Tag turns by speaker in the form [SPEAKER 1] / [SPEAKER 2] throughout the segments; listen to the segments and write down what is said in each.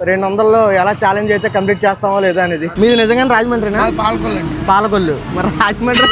[SPEAKER 1] రెండు వందల్లో ఎలా ఛాలెంజ్ అయితే కంప్లీట్ చేస్తామో లేదా అనేది మీది నిజంగానే రాజమండ్రినా
[SPEAKER 2] అది పాల్గొనండి
[SPEAKER 1] పాలకొల్లు మరి రాజమండ్రి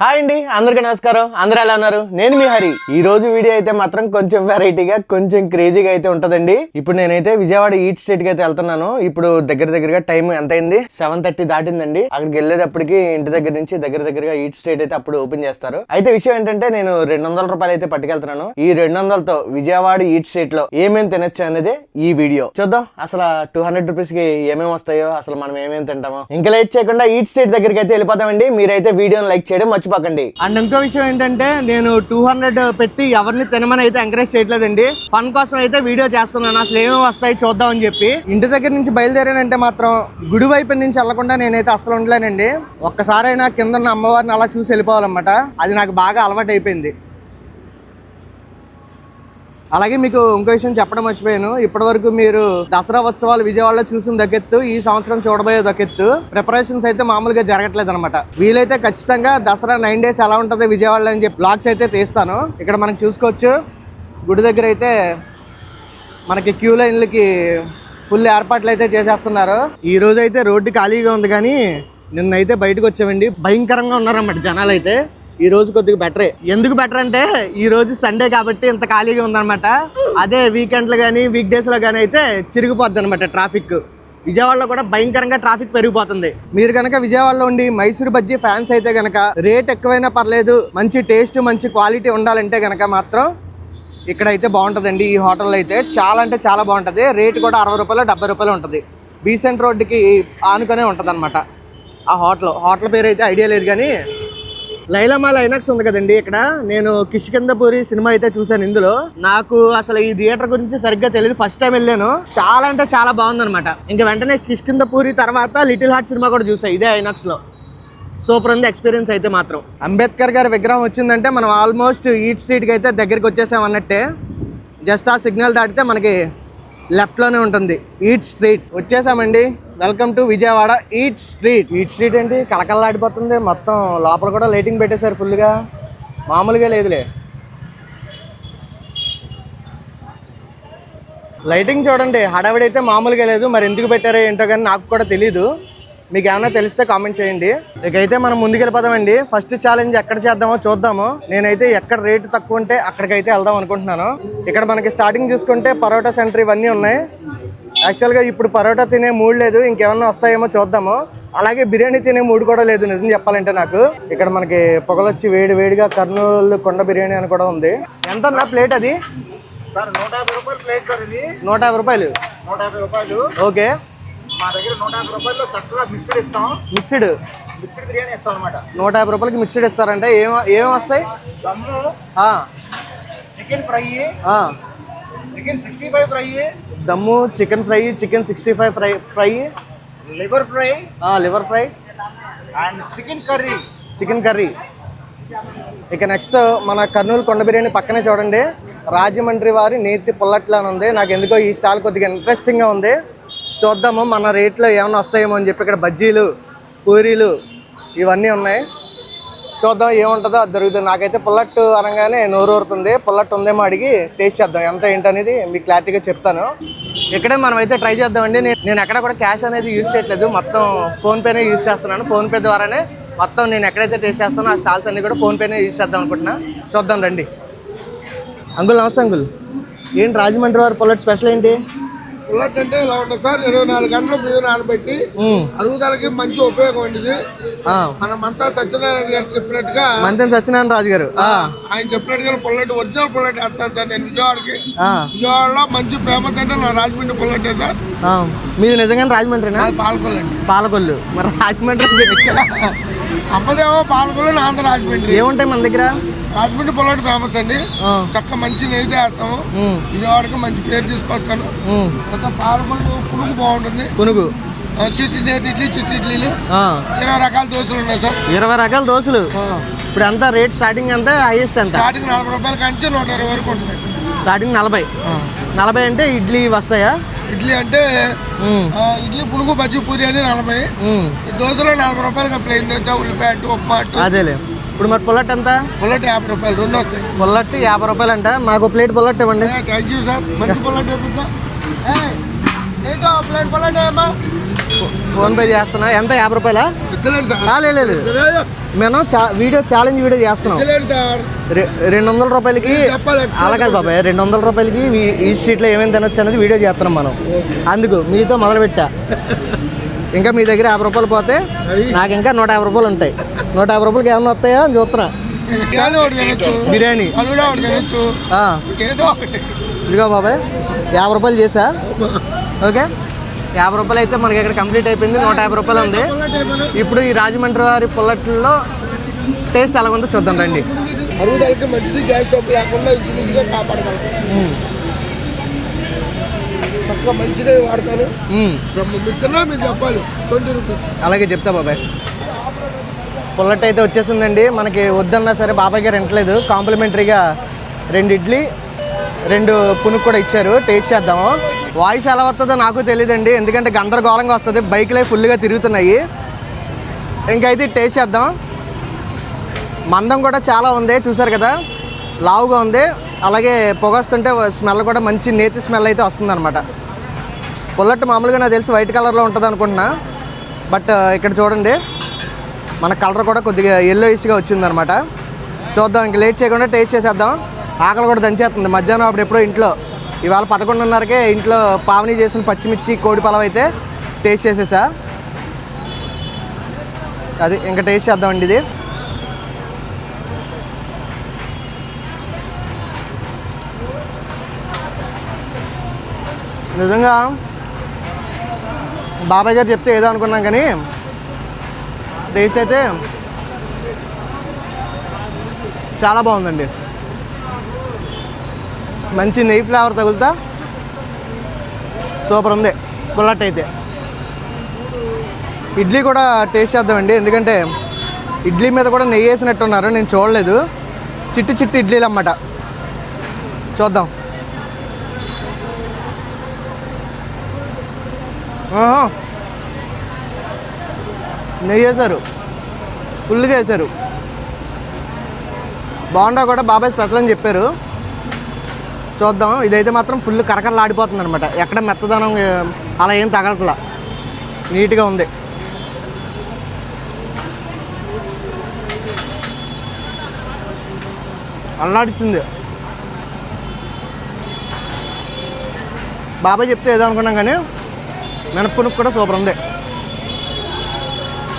[SPEAKER 1] హాయ్ అండి అందరికీ నమస్కారం. అందరూ ఎలా ఉన్నారు? నేను మీ హరి. ఈ రోజు వీడియో అయితే మాత్రం కొంచెం వెరైటీగా కొంచెం క్రేజీగా అయితే ఉంటదండి. ఇప్పుడు నేనైతే విజయవాడ ఈట్ స్టేట్కి అయితే వెళ్తున్నాను. ఇప్పుడు దగ్గర దగ్గరగా టైం ఎంత అయింది? సెవెన్ థర్టీ దాటిందండి. అక్కడికి వెళ్ళేటప్పటికి ఇంటి దగ్గర నుంచి దగ్గర దగ్గరగా ఈట్ స్టేట్ అయితే అప్పుడు ఓపెన్ చేస్తారు. అయితే విషయం ఏంటంటే నేను రెండు వందల రూపాయలు అయితే పట్టుకెళ్తున్నాను. ఈ రెండు వందలతో విజయవాడ ఈట్ స్టేట్లో ఏమేమి తినొచ్చు అనేది ఈ వీడియో. చూద్దాం. అసలు టూ హండ్రెడ్ రూపీస్కి ఏమేమి వస్తాయో అసలు మనం ఏమేమి తింటామో. ఇంకా లైట్ చేయకుండా ఈట్ స్టేట్ దగ్గరికి అయితే వెళ్ళిపోతామండి. మీరైతే వీడియోని లైక్ చేయడం మర్చిపోకండి. అండ్ ఇంకో విషయం ఏంటంటే నేను టూ హండ్రెడ్ పెట్టి ఎవరిని తినమని అయితే ఎంకరేజ్ చేయట్లేదండి. ఫన్ కోసం అయితే వీడియో చేస్తున్నాను. అసలు ఏమేమి వస్తాయి చూద్దాం అని చెప్పి. ఇంటి దగ్గర నుంచి బయలుదేరానంటే మాత్రం గుడి వైపు నుంచి వెళ్ళకుండా నేనైతే అసలు ఉండలేనండి. ఒక్కసారైనా కింద అమ్మవారిని అలా చూసి వెళ్ళిపోవాలన్నమాట. అది నాకు బాగా అలవాటు అయిపోయింది అలాగే మీకు ఇంకో విషయం చెప్పడం మర్చిపోయాను. ఇప్పటి వరకు మీరు దసరా ఉత్సవాలు విజయవాడలో చూసిన దక్కెత్తు ఈ సంవత్సరం చూడబోయే దక్కెత్తు ప్రిపరేషన్స్ అయితే మామూలుగా జరగట్లేదు అనమాట వీలైతే ఖచ్చితంగా దసరా నైన్ డేస్ ఎలా ఉంటుందో విజయవాడలో అని చెప్పి బ్లాగ్స్ అయితే తీస్తాను. ఇక్కడ మనం చూసుకోవచ్చు. గుడి దగ్గర అయితే మనకి క్యూ లైన్లకి ఫుల్ ఏర్పాట్లు అయితే చేసేస్తున్నారు. ఈ రోజు అయితే రోడ్డు ఖాళీగా ఉంది కానీ నిన్నైతే బయటకు వచ్చామండి. భయంకరంగా ఉన్నారన్నమాట జనాలు అయితే ఈ రోజు కొద్దిగా బెటరే ఎందుకు బెటర్ అంటే ఈ రోజు సండే కాబట్టి ఇంత ఖాళీగా ఉందన్నమాట. అదే వీకెండ్లు కానీ వీక్ డేస్లో కానీ అయితే చిరిగిపోద్ది అనమాట ట్రాఫిక్ విజయవాడలో కూడా భయంకరంగా ట్రాఫిక్ పెరిగిపోతుంది. మీరు కనుక విజయవాడలో ఉండి మైసూర్ బజ్జీ ఫ్యాన్స్ అయితే కనుక రేట్ ఎక్కువైనా పర్లేదు మంచి టేస్ట్ మంచి క్వాలిటీ ఉండాలంటే కనుక మాత్రం ఇక్కడ అయితే బాగుంటుందండి. ఈ హోటల్లో అయితే చాలా అంటే చాలా బాగుంటుంది. రేట్ కూడా అరవై రూపాయలు డెబ్బై రూపాయలు ఉంటుంది. బీసెంట్ రోడ్డుకి ఆనుకొనే ఉంటుంది అనమాట ఆ హోటల్ హోటల్ పేరు అయితే ఐడియా లేదు కానీ లైలమాల ఐనాక్స్ ఉంది కదండి ఇక్కడ. నేను కిష్కిందపూరి సినిమా అయితే చూశాను ఇందులో. నాకు అసలు ఈ థియేటర్ గురించి సరిగ్గా తెలియదు ఫస్ట్ టైం వెళ్ళాను. చాలా అంటే చాలా బాగుందనమాట ఇంకా వెంటనే కిష్కిందపూరి తర్వాత లిటిల్ హార్ట్ సినిమా కూడా చూసా ఇదే ఐనాక్స్లో. సూపర్ ఉంది ఎక్స్పీరియన్స్ అయితే మాత్రం. అంబేద్కర్ గారి విగ్రహం వచ్చిందంటే మనం ఆల్మోస్ట్ ఈట్ స్ట్రీట్కి అయితే దగ్గరికి వచ్చేసాం అన్నట్టే. జస్ట్ ఆ సిగ్నల్ దాటితే మనకి లెఫ్ట్లోనే ఉంటుంది. ఈట్ స్ట్రీట్ వచ్చేసామండి. Welcome to Vijayawada eat street eat street ఏంటి? కలకల్లాడిపోతుంది మొత్తం లోపల కూడా లైటింగ్ పెట్టేశారు ఫుల్గా మామూలుగా లేదులే. లైటింగ్ చూడండి. హడావిడి అయితే మామూలుగా లేదు. మరి ఎందుకు పెట్టారో ఏంటో కానీ నాకు కూడా తెలియదు మీకు ఏమైనా తెలిస్తే కామెంట్ చేయండి. ఇకైతే మనం ముందుకెళ్ళిపోదామండి. ఫస్ట్ ఛాలెంజ్ ఎక్కడ చేద్దామో చూద్దాము. నేనైతే ఎక్కడ రేటు తక్కువ ఉంటే అక్కడికైతే వెళ్దాం అనుకుంటున్నాను. ఇక్కడ మనకి స్టార్టింగ్ చూసుకుంటే పరోటా సెంటర్ ఇవన్నీ ఉన్నాయి. యాక్చువల్గా ఇప్పుడు పరోటా తినే మూడ్ లేదు. ఇంకేమన్నా వస్తాయేమో చూద్దాము. అలాగే బిర్యానీ తినే మూడ్ కూడా లేదు నిజం చెప్పాలంటే నాకు. ఇక్కడ మనకి పొగలొచ్చి వేడి వేడిగా కర్నూలు కొండ బిర్యానీ అని కూడా ఉంది. ఎంత అన్న ప్లేట్ అది?
[SPEAKER 2] సార్ నూట యాభై రూపాయలు ప్లేట్ సార్ ఇది.
[SPEAKER 1] నూట యాభై రూపాయలు.
[SPEAKER 2] నూట యాభై రూపాయలు.
[SPEAKER 1] ఓకే.
[SPEAKER 2] మా దగ్గర నూట యాభై రూపాయలు చక్కగా మిక్స్డ్ ఇస్తాం.
[SPEAKER 1] మిక్స్డ్
[SPEAKER 2] మిక్స్డ్ బిర్యానీ ఇస్తాం అనమాట
[SPEAKER 1] నూట యాభై రూపాయలకి మిక్స్డ్ ఇస్తారంటే ఏం ఏమేమి వస్తాయి?
[SPEAKER 2] దమ్ము chicken fry chicken sixty five fry
[SPEAKER 1] దమ్ము chicken fry chicken sixty five fry fry
[SPEAKER 2] liver fry
[SPEAKER 1] liver fry
[SPEAKER 2] and chicken curry
[SPEAKER 1] chicken curry ఇక నెక్స్ట్ మన కర్నూలు కొండ బిర్యానీ పక్కనే చూడండి. రాజమండ్రి వారి నేతి పుల్లట్లు అని ఉంది. నాకు ఎందుకో ఈ స్టాల్ కొద్దిగా ఇంట్రెస్టింగ్గా ఉంది. చూద్దాము మన రేట్లో ఏమైనా వస్తాయేమో అని చెప్పి ఇక్కడ బజ్జీలు పూరీలు ఇవన్నీ ఉన్నాయి. చూద్దాం ఏముంటుందో అది దొరుకుతుంది. నాకైతే పుల్లట్టు అనగానే నోరు ఊరుతుంది. పుల్లట్టు ఉందేమో అడిగి టేస్ట్ చేద్దాం. ఎంత ఏంటనేది మీకు క్లారిటీగా చెప్తాను. ఇక్కడే మనం అయితే ట్రై చేద్దామండి. నేను నేను ఎక్కడ కూడా క్యాష్ అనేది యూజ్ చేయట్లేదు. మొత్తం ఫోన్పేనే యూజ్ చేస్తున్నాను. ఫోన్పే ద్వారానే మొత్తం నేను ఎక్కడైతే టేస్ట్ చేస్తానో ఆ స్టాల్స్ అన్నీ కూడా ఫోన్పేనే యూజ్ చేద్దాం అనుకుంటున్నా. చూద్దాం రండి. అంకుల్ నమస్తే అంకుల్. ఏంటి రాజమండ్రి వారి పుల్లట్ స్పెషల్ ఏంటి?
[SPEAKER 2] పుల్లట్ అంటే ఇలా ఉంటుంది సార్? ఇరవై నాలుగు గంటలు బియ్యం నానబెట్టి. అరుగుదలకి మంచి ఉపయోగం ఉండేది.
[SPEAKER 1] ఆ,
[SPEAKER 2] మన మంతా సత్యనారాయణ గారు చెప్పినట్టుగా
[SPEAKER 1] మంతెన సత్యనారాయణ రాజు గారు. ఆ,
[SPEAKER 2] ఆయన చెప్పినట్టుగా పుల్లట్ ఒరిజినల్ పుల్లట్ వేస్తాను సార్ నేను విజయవాడకి. విజయవాడలో మంచి ఫేమస్ అంటే నా రాజమండ్రి పుల్లటే సార్.
[SPEAKER 1] మీది నిజంగానే రాజమండ్రినా?
[SPEAKER 2] అది పాలకొల్లండి.
[SPEAKER 1] పాలకొల్లు. మరి రాజమండ్రి
[SPEAKER 2] అమ్మదేమో పాలకొల్లు నాంద రాజమండ్రి.
[SPEAKER 1] ఏముంటాయి మన దగ్గర?
[SPEAKER 2] రాజమండ్రి పుల్లట్ ఫేమస్ అండి. చక్క మంచి నెయ్యి చేస్తాము. విజయవాడకి మంచి పేరు తీసుకొస్తాను. మొత్తం పాలకొల్లు పులుగు బాగుంటుంది.
[SPEAKER 1] పునుగు
[SPEAKER 2] చిట్టి నేతి ఇడ్లీ చిట్టి ఇడ్లీలు. ఇరవై రకాల దోశలు ఉన్నాయి సార్.
[SPEAKER 1] ఇరవై రకాల దోశలు? ఇప్పుడు ఎంత రేట్ స్టార్టింగ్ ఎంత హైయెస్ట్ ఎంత?
[SPEAKER 2] స్టార్టింగ్ నలభై రూపాయల కంచి నూట ఇరవై వరకు ఉంటుంది.
[SPEAKER 1] స్టార్టింగ్ నలభై. నలభై అంటే ఇడ్లీ వస్తాయా?
[SPEAKER 2] ఇడ్లీ అంటే ఇడ్లీ పులుగు బజ్జి పూరి అని నలభై. దోశలో నలభై రూపాయలుగా ప్లెయిన్ దోశ ఉల్లిపాయ ఉప్మా
[SPEAKER 1] అదేలే. ఇప్పుడు మరి పుల్లట్ ఎంత?
[SPEAKER 2] పుల్లటి యాభై రూపాయలు రెండు వస్తాయి.
[SPEAKER 1] పుల్లట్ యాభై రూపాయలు అంట మాకు ప్లేట్ పుల్లట్ ఇవ్వండి.
[SPEAKER 2] థ్యాంక్ యూ సార్ మంచి పుల్లటి ప్లేట్ పుల్లటి ఏమా
[SPEAKER 1] ఫోన్ పే చేస్తున్నా. ఎంత? యాభై రూపాయలా? లేదు మేము వీడియో ఛాలెంజ్ వీడియో చేస్తున్నాం. రెండు వందల రూపాయలకి అలా కాదు బాబాయ్. రెండు వందల రూపాయలకి ఈ- స్ట్రీట్లో ఏమేమి తినొచ్చు అనేది వీడియో చేస్తున్నాం మనం. అందుకు మీతో మొదలు పెట్టా ఇంకా మీ దగ్గర యాభై రూపాయలు పోతే నాకు ఇంకా నూట యాభై రూపాయలు ఉంటాయి. నూట యాభై రూపాయలకి ఏమన్నా వస్తాయా అని చూస్తున్నా.
[SPEAKER 2] బిర్యానీ
[SPEAKER 1] ఇదిగో బాబాయ్ యాభై రూపాయలు చేసా. ఓకే? యాభై రూపాయలు అయితే మనకి ఇక్కడ కంప్లీట్ అయిపోయింది. నూట యాభై రూపాయలు ఉంది. ఇప్పుడు ఈ రాజమండ్రి వారి పుల్లట్లో టేస్ట్ ఎలా ఉందో చూద్దాం రండి.
[SPEAKER 2] అరుగుదలకి మంచిది గ్యాస్ స్టవ్ లేకుండా కాపాడగలం. తక్కువ మంచిదే వాడతాను తిన్నా మీరు చెప్పాలి. Twenty rupees.
[SPEAKER 1] అలాగే చెప్తా బాబాయ్. పుల్లట్ అయితే వచ్చేసిందండి. మనకి వద్దన్నా సరే బాబాయ్ గారు వింటలేదు కాంప్లిమెంటరీగా రెండు ఇడ్లీ రెండు పునుకు కూడా ఇచ్చారు. టేస్ట్ చేద్దాము. వాయిస్ ఎలా వస్తుందో నాకు తెలియదండి ఎందుకంటే గందరగోళంగా వస్తుంది. బైక్లే ఫుల్గా తిరుగుతున్నాయి. ఇంకైతే టేస్ట్ చేద్దాం. మందం కూడా చాలా ఉంది. చూసారు కదా? లావుగా ఉంది. అలాగే పొగ వస్తుంటే స్మెల్ కూడా మంచి నేతి స్మెల్ అయితే వస్తుంది అనమాట పుల్లట్టు మామూలుగా నాకు తెలిసి వైట్ కలర్లో ఉంటుంది అనుకుంటున్నా. బట్ ఇక్కడ చూడండి. మన కలర్ కూడా కొద్దిగా ఎల్లో ఇష్గా వచ్చిందనమాట చూద్దాం. ఇంక లేట్ చేయకుండా టేస్ట్ చేసేద్దాం. ఆకలి కూడా దంచేస్తుంది. మధ్యాహ్నం అప్పుడు ఎప్పుడో ఇంట్లో. ఇవాళ పదకొండున్నరకే ఇంట్లో పావని చేసిన పచ్చిమిర్చి కోడి పలవ అయితే టేస్ట్ చేసేసా. అది ఇంకా టేస్ట్ చేద్దామండి ఇది. నిజంగా బాబాయ్ గారు చెప్తే ఏదో అనుకున్నాం కానీ టేస్ట్ అయితే చాలా బాగుందండి. మంచి నెయ్యి ఫ్లేవర్ తగులుతా. సూపర్ ఉంది. పుల్లట్ అయితే. ఇడ్లీ కూడా టేస్ట్ చేద్దామండి. ఎందుకంటే ఇడ్లీ మీద కూడా నెయ్యి వేసినట్టున్నారు. నేను చూడలేదు. చిట్టి చిట్టి ఇడ్లీలు అన్నమాట. చూద్దాం. నెయ్యి వేశారు. ఫుల్గా వేశారు. బాగుండా కూడా బాబాయ్ స్పెషల్ అని చెప్పారు. చూద్దాం. ఇదైతే మాత్రం ఫుల్ కరకరలాడిపోతుంది అనమాట ఎక్కడ మెత్తదనం అలా ఏం తగలట్లా. నీట్గా ఉంది. అల్లాడుతుంది బాబాయ్ చెప్తే ఏదో అనుకున్నాం కానీ మినప్పునుకు కూడా సూపర్ ఉంది.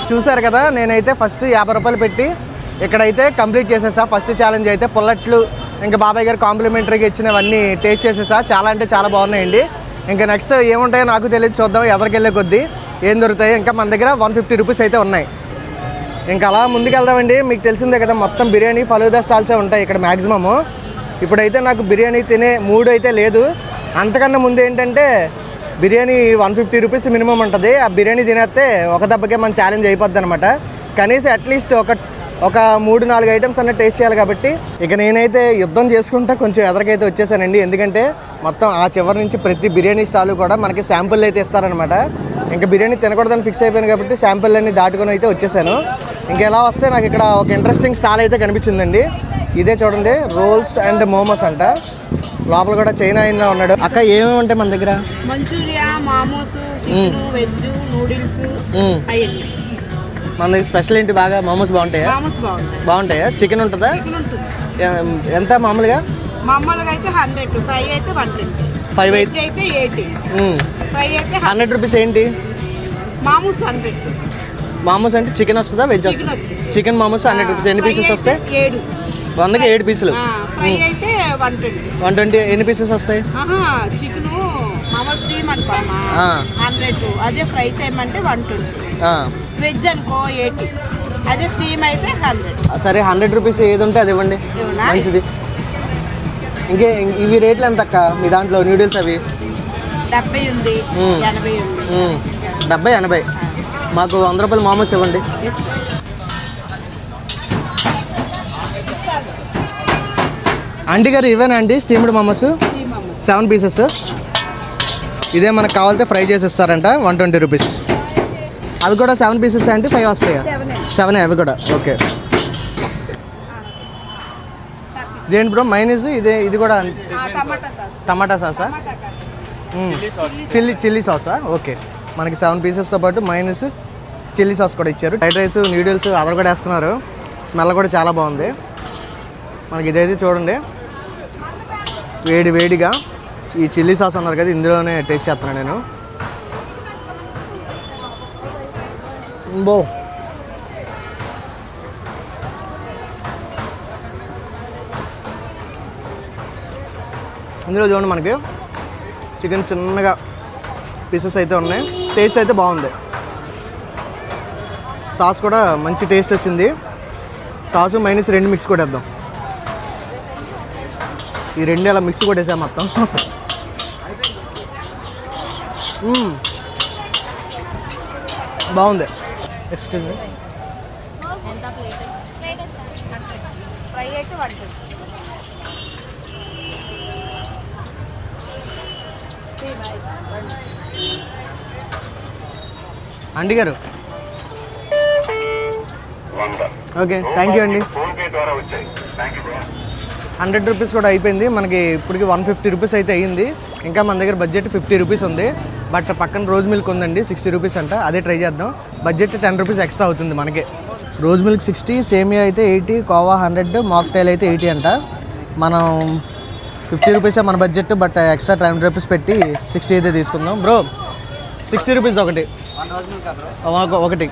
[SPEAKER 1] చూసారు కదా నేనైతే ఫస్ట్ యాభై రూపాయలు పెట్టి ఇక్కడైతే కంప్లీట్ చేసేసా. ఫస్ట్ ఛాలెంజ్ అయితే పుల్లట్లు ఇంకా బాబాయ్ గారు కాంప్లిమెంటరీగా ఇచ్చినవన్నీ టేస్ట్ చేసేసా. చాలా అంటే చాలా బాగున్నాయండి. ఇంకా నెక్స్ట్ ఏముంటాయో నాకు తెలియదు చూద్దాం. ఎదరికెళ్ళే కొద్దీ ఏం దొరుకుతాయి. ఇంకా మన దగ్గర వన్ ఫిఫ్టీ రూపీస్ అయితే ఉన్నాయి. ఇంకా అలా ముందుకెళ్దామండి మీకు తెలిసిందే కదా మొత్తం బిర్యానీ ఫలూదా స్టాల్సే ఉంటాయి ఇక్కడ మ్యాక్సిమము ఇప్పుడైతే నాకు బిర్యానీ తినే మూడు అయితే లేదు. అంతకన్నా ముందు ఏంటంటే biryani one fifty rupees minimum ఉంటుంది. ఆ బిర్యానీ తినేస్తే ఒక దెబ్బకే మన ఛాలెంజ్ అయిపోద్ది అనమాట కనీసం అట్లీస్ట్ ఒక ఒక మూడు నాలుగు ఐటమ్స్ అన్న టేస్ట్ చేయాలి కాబట్టి ఇక నేనైతే యుద్ధం చేసుకుంటా కొంచెం ఎదరికైతే వచ్చేసానండి. ఎందుకంటే మొత్తం ఆ చివరి నుంచి ప్రతి బిర్యానీ స్టాల్ కూడా మనకి శాంపుల్ అయితే ఇస్తారనమాట ఇంకా బిర్యానీ తినకూడదని ఫిక్స్ అయిపోయాను కాబట్టి శాంపుల్ అన్ని దాటుకొని అయితే వచ్చేసాను. ఇంకా ఎలా వస్తే నాకు ఇక్కడ ఒక ఇంట్రెస్టింగ్ స్టాల్ అయితే కనిపించిందండి. ఇదే చూడండి రోల్స్ అండ్ మోమోస్ అంట. లోపల కూడా చైనా ఆయన ఉన్నాడు. అక్క ఏమేమి ఉంటాయి మన దగ్గర?
[SPEAKER 3] మంచూరియా మామోస్ వెజ్ నూడిల్స్
[SPEAKER 1] మన దగ్గర స్పెషల్ ఏంటి బాగా? మోమోస్ బాగుంటాయా?
[SPEAKER 3] బాగుంటాయి.
[SPEAKER 1] చికెన్ ఉంటుందా? ఎంత మామూలుగా?
[SPEAKER 3] మామూలుగా అయితే హండ్రెడ్ ఫ్రై అయితే వన్ ట్వంటీ
[SPEAKER 1] ఫైవ్
[SPEAKER 3] అయితే ఎయిటీ. ఫ్రై అయితే
[SPEAKER 1] హండ్రెడ్ రూపీస్ ఏంటి?
[SPEAKER 3] మామూస్ హండ్రెడ్.
[SPEAKER 1] మామూస్ అంటే చికెన్ వస్తుందా వెజ్
[SPEAKER 3] చికెన్
[SPEAKER 1] వస్తుందా? Chicken momos hundred rupees. ఎన్ని పీసెస్ వస్తాయి?
[SPEAKER 3] ఏడు.
[SPEAKER 1] వందకి ఏడు పీసులు.
[SPEAKER 3] ఫ్రై అయితే వన్ ట్వంటీ.
[SPEAKER 1] వన్ ట్వంటీ ఎన్ని పీసెస్ వస్తాయి?
[SPEAKER 3] చికెన్ స్టీమ్ అనుకోమా. హండ్రెడ్ అదే ఫ్రై చేయమంటే వన్ ట్వంటీ వెజ్ అనుకో ఎయిటీ. అదే స్టీమ్ అయితే హండ్రెడ్.
[SPEAKER 1] సరే హండ్రెడ్ రూపీస్ ఏది ఉంటే అది ఇవ్వండి? మంచిది. ఇంకే ఇవి రేట్లు ఎంత అక్క మీ దాంట్లో నూడిల్స్ అవి?
[SPEAKER 3] డెబ్బై ఉంది. ఎనభై ఉంది.
[SPEAKER 1] డెబ్బై ఎనభై. మాకు వంద రూపాయలు మామూస్ ఇవ్వండి. ఆంటీ గారు ఇవేనా అండి స్టీమ్డ్ మామోస్. Seven pieces? ఇదే మనకు కావాలితే ఫ్రై చేసి ఇస్తారంట వన్ ట్వంటీ రూపీస్ అవి కూడా సెవెన్ పీసెస్ అంటే ఫైవ్ వస్తాయా? సెవెన్ అవి కూడా. ఓకే ఇదేంటి బ్రో మైనస్ ఇదే ఇది కూడా
[SPEAKER 3] టమాటా సాస్
[SPEAKER 1] టమాటా సాసా చిల్లీ చిల్లీ సాసా ఓకే మనకి సెవెన్ పీసెస్తో పాటు మైనస్ చిల్లీ సాస్ కూడా ఇచ్చారు. ఫ్రైడ్ రైస్ నూడిల్స్ అదర్ కూడా వేస్తున్నారు. స్మెల్ కూడా చాలా బాగుంది. మనకి ఇదైతే చూడండి. వేడి వేడిగా. ఈ చిల్లీ సాస్ అన్నారు కదా ఇందులోనే టేస్ట్ చేస్తున్నాను నేను. బో. ఇందులో చూడండి మనకి చికెన్ చిన్నగా పీసెస్ అయితే ఉన్నాయి. టేస్ట్ అయితే బాగుంది. సాస్ కూడా మంచి టేస్ట్ వచ్చింది. సాసు మైనస్ రెండు మిక్స్ కొట్టేద్దాం. ఈ రెండు అలా మిక్స్ కొట్టేసాం మొత్తం. బాగుంది. ఎక్స్క్యూజ్ మీ
[SPEAKER 3] ఫ్రై అయితే వన్
[SPEAKER 1] అండి గారు. ఓకే థ్యాంక్ యూ అండి. హండ్రెడ్ రూపీస్ కూడా అయిపోయింది. మనకి ఇప్పటికి వన్ ఫిఫ్టీ రూపీస్ అయితే అయ్యింది. ఇంకా మన దగ్గర బడ్జెట్ ఫిఫ్టీ రూపీస్ ఉంది. బట్ పక్కన రోజ్ మిల్క్ ఉందండి సిక్స్టీ రూపీస్ అంట. అదే ట్రై చేద్దాం. బడ్జెట్ టెన్ రూపీస్ ఎక్స్ట్రా అవుతుంది మనకి. రోజ్ మిల్క్ సిక్స్టీ సేమియా అయితే ఎయిటీ కోవా హండ్రెడ్ మాక్టైల్ అయితే ఎయిటీ అంట. మనం ఫిఫ్టీ రూపీసే మన budget but extra ten rupees పెట్టి సిక్స్టీ అయితే తీసుకుందాం. బ్రో సిక్స్టీ రూపీస్ ఒకటి. ఒక- ఒకటి.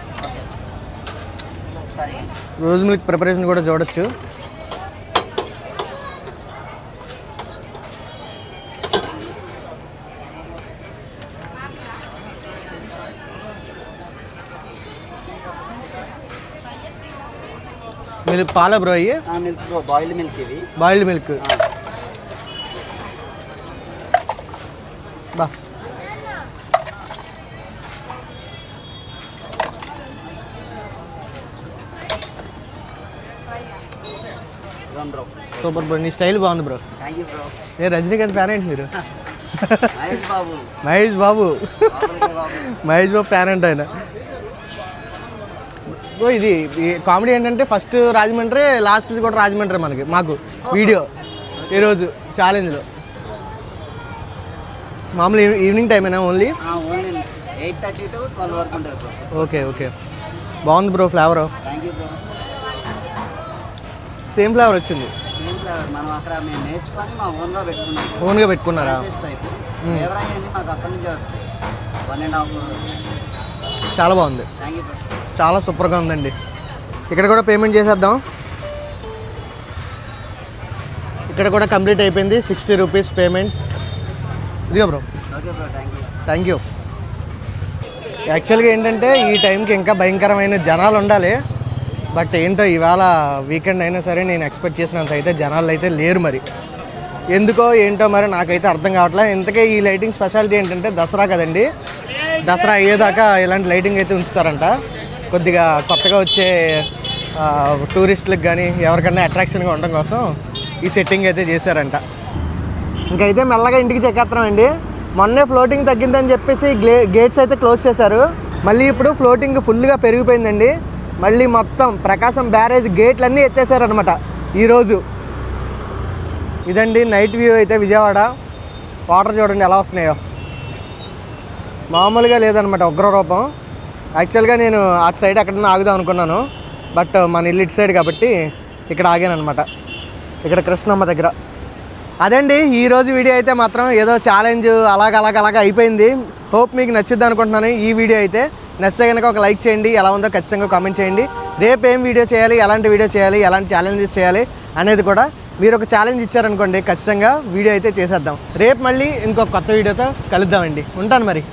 [SPEAKER 1] రోజ్ మిల్క్ ప్రిపరేషన్ కూడా చూడొచ్చు. మిల్క్ పాల బ్రో అయ్యి?
[SPEAKER 2] మిల్క్ బ్రో బాయిల్డ్ మిల్క్ ఇవి
[SPEAKER 1] బాయిల్డ్ మిల్క్. బా. సూపర్ బ్రో నీ స్టైల్ బాగుంది బ్రో. ఏ రజనీకాంత్ ఫ్యాన్ ఏంటి మీరు?
[SPEAKER 2] మహేష్ బాబు.
[SPEAKER 1] మహేష్ బాబు. మహేష్ బాబు ఫ్యాన్ అంట ఆయన. బ్రో ఇది కామెడీ ఏంటంటే ఫస్ట్ రాజమండ్రి లాస్ట్ కూడా రాజమండ్రి మనకి మాకు వీడియో ఈరోజు ఛాలెంజ్లో మామూలు ఈవ- ఈవినింగ్ టైమేనా ఓన్లీ ఓకే ఓకే. బాగుంది బ్రో ఫ్లేవర్ సేమ్ ఫ్లేవర్ వచ్చింది.
[SPEAKER 2] ఓన్గా పెట్టుకున్నాం.
[SPEAKER 1] ఓన్గా పెట్టుకున్నారా?
[SPEAKER 2] హాఫ్
[SPEAKER 1] చాలా బాగుంది. చాలా సూపర్గా ఉందండి. ఇక్కడ కూడా పేమెంట్ చేసేద్దాం. ఇక్కడ కూడా కంప్లీట్ అయిపోయింది. Sixty rupees payment. ఇదిగో bro.
[SPEAKER 2] Okay bro thank you.
[SPEAKER 1] Thank you. యాక్చువల్గా ఏంటంటే ఈ టైంకి ఇంకా భయంకరమైన జనాలు ఉండాలి. బట్ ఏంటో ఇవాళ వీకెండ్ అయినా సరే నేను ఎక్స్పెక్ట్ చేసినంత అయితే జనాలు అయితే లేరు మరి. ఎందుకో ఏంటో మరి నాకైతే అర్థం కావట్లే. ఇంతకే ఈ లైటింగ్ స్పెషాలిటీ ఏంటంటే దసరా కదండి. దసరా అయ్యేదాకా ఇలాంటి లైటింగ్ అయితే ఉంచుతారంట. కొద్దిగా కొత్తగా వచ్చే టూరిస్టులకు కానీ ఎవరికన్నా అట్రాక్షన్గా ఉండడం కోసం ఈ సెట్టింగ్ అయితే చేశారంట. ఇంకైతే మెల్లగా ఇంటికి చెక్కేస్తున్నామండి మొన్నే ఫ్లోటింగ్ తగ్గిందని చెప్పేసి గ్లే గేట్స్ అయితే క్లోజ్ చేశారు. మళ్ళీ ఇప్పుడు ఫ్లోటింగ్ ఫుల్గా పెరిగిపోయిందండి. మళ్ళీ మొత్తం ప్రకాశం బ్యారేజ్ గేట్లన్నీ ఎత్తేసారనమాట ఈరోజు. ఇదండి నైట్ వ్యూ అయితే విజయవాడ. వాటర్ చూడండి ఎలా వస్తున్నాయో. మామూలుగా లేదనమాట ఉగ్ర రూపం యాక్చువల్గా నేను అటు సైడ్ ఎక్కడన్నా ఆగుదాం అనుకున్నాను. బట్ uh, మన ఇల్లు ఇటు సైడ్ కాబట్టి ఇక్కడ ఆగాను అనమాట ఇక్కడ కృష్ణమ్మ దగ్గర. అదండి ఈ రోజు వీడియో అయితే మాత్రం ఏదో ఛాలెంజ్ అలాగ అలాగ అలాగ అయిపోయింది. హోప్ మీకు నచ్చుద్ది అనుకుంటున్నాను ఈ వీడియో అయితే. నచ్చితే కనుక ఒక లైక్ చేయండి ఎలా ఉందో ఖచ్చితంగా కామెంట్ చేయండి. రేపు ఏం వీడియో చేయాలి ఎలాంటి వీడియో చేయాలి ఎలాంటి ఛాలెంజెస్ చేయాలి అనేది కూడా మీరు ఒక ఛాలెంజ్ ఇచ్చారనుకోండి ఖచ్చితంగా వీడియో అయితే చేసేద్దాం. రేపు మళ్ళీ ఇంకొక కొత్త వీడియోతో కలుద్దామండి. ఉంటాను మరి.